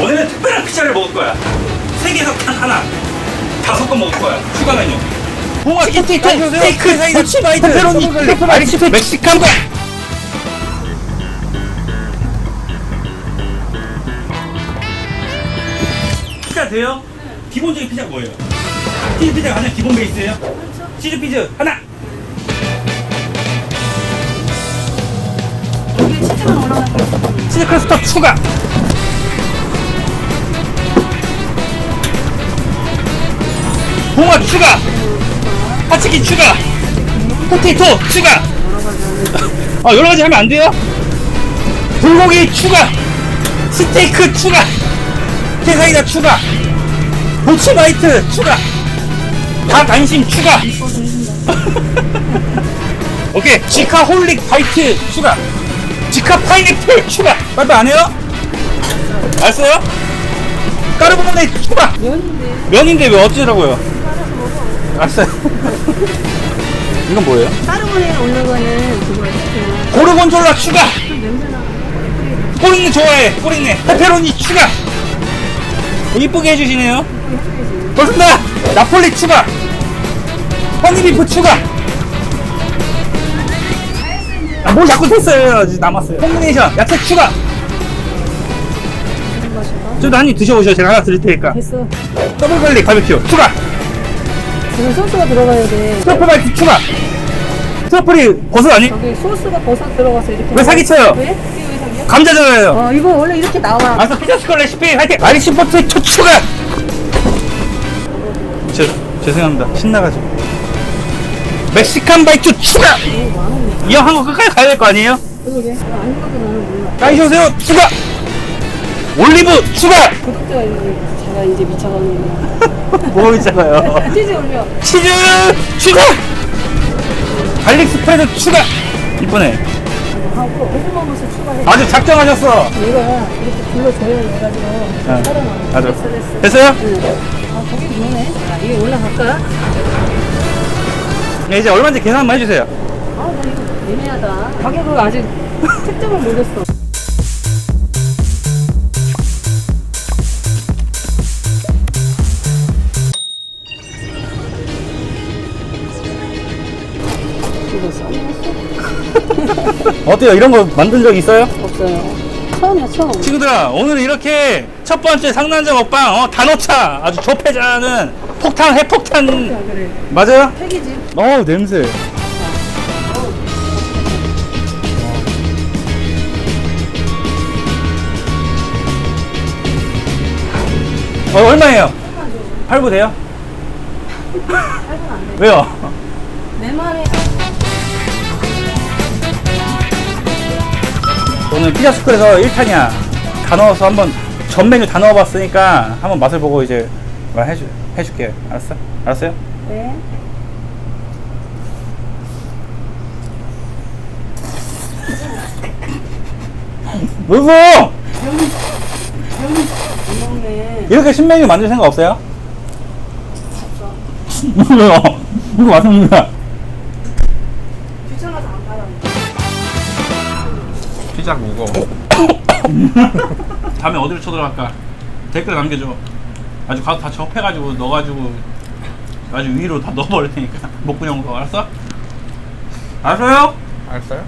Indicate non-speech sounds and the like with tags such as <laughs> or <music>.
오늘은 특별한 피자를 먹을 거야. 세 개에서 단 하나. 다섯 건 먹을 거야. 추가 메뉴. 포테이토, 스테이크 후치마이트, 페페로니 서브갈릭, 아리시프 멕시칸 거 피자 돼요? 기본적인 피자 뭐예요? 치즈 피자가 가장 기본 베이스예요? 치즈 피자 하나 여기 치즈만 올라가는 거 치즈 크러스터 추가 홍어 추가. 파치킨 추가. 포테이토 추가. 아 여러 가지 하면 안 돼요? 불고기 추가. 스테이크 추가. 태사이다 추가. 보츠마이트 추가. 닭 안심 추가. <laughs> 오케이. 지카 홀릭 화이트 추가. 지카 파인애플 추가. 빨리 안 해요? 알았어요? 까르보나네 추가. 면인데. 면인데 왜 어쩌라고요? 알았어요. 이건 뭐예요? 까르보네라 올라가는 그거 있어요. 고르곤졸라 추가. 꼬링네 좋아해 꼬링네 페페로니 추가! 이쁘게 해주시네요. 좋습니다. 나폴리 추가! 허니비프 추가! 아, 뭘 자꾸 아직 남았어요. 콤비네이션 야채 추가! 저도 한입 드셔보셔 제가 하나 드릴 테니까. 됐어. 더블 갈릭 바비큐 추가 지금 소스가 들어가야 돼. 트러플 바비큐 추가 트러플이 버섯 아니? 저기 소스가 버섯 들어가서 이렇게. 왜 사기쳐요? 왜? 이게 왜 사기야? 감자잖아요 어, 이거 원래 이렇게 나와. 아서 피자 스컬 레시피 화이팅! 아리시 포테이토 추가! 죄, 죄송합니다 신나가지고 멕시칸 바이트 추가! 이형 한국 끝까지 가야 될 거 아니에요? 그러게. 안 먹어도 나는 몰라. 까이셔세요 추가! 올리브 추가! 구독자가 이제 자가 이제 미쳐가는. 뭐 있잖아요 치즈 올려. 치즈 추가! 갈릭 스프레드 추가! 이쁘네 하고 고구마 무스 추가해. 아주 작정하셨어 얘가 이렇게 불러줘야 해가지고 아, 살아나. 아주 됐어 됐어. 됐어요? 응. 아 거기 그러네. 자 이게 올라갈까? 네, 이제 얼마인지 계산 한번 해주세요 아, 나 이거 애매하다. 가격을 아직 <laughs> 특정을 못했어. 어? 어때요? 이런 거 만든 적 있어요? 없어요. 처음이야, 처음. 친구들아 오늘 이렇게 첫 번째 상남자 먹방 어, 단오차 아주 조패자는 폭탄 핵폭탄 그래. 맞아요? 팩이지. 어우 냄새 어 얼마예요? 팔부 돼요? 왜요? 내 말에 오늘 피자 스쿨에서 1탄이야 다 넣어서 한번 전 메뉴 다 넣어봤으니까 한번 맛을 보고 이제 말 해줄, 해줄게 알았어? 알았어요? 네. <laughs> 왜 웃어? 이렇게 신메뉴 만들 생각 없어요? <laughs> 왜요? 이거 맛있는데 피자 무거워 <laughs> 다음에 어디로 쳐들어갈까? 댓글 남겨줘 아주 가서 다 접해가지고 넣어가지고 아주 위로 다 <laughs> 넣어버릴 테니까 목구멍으로 알았어? 알았어요? 알았어요?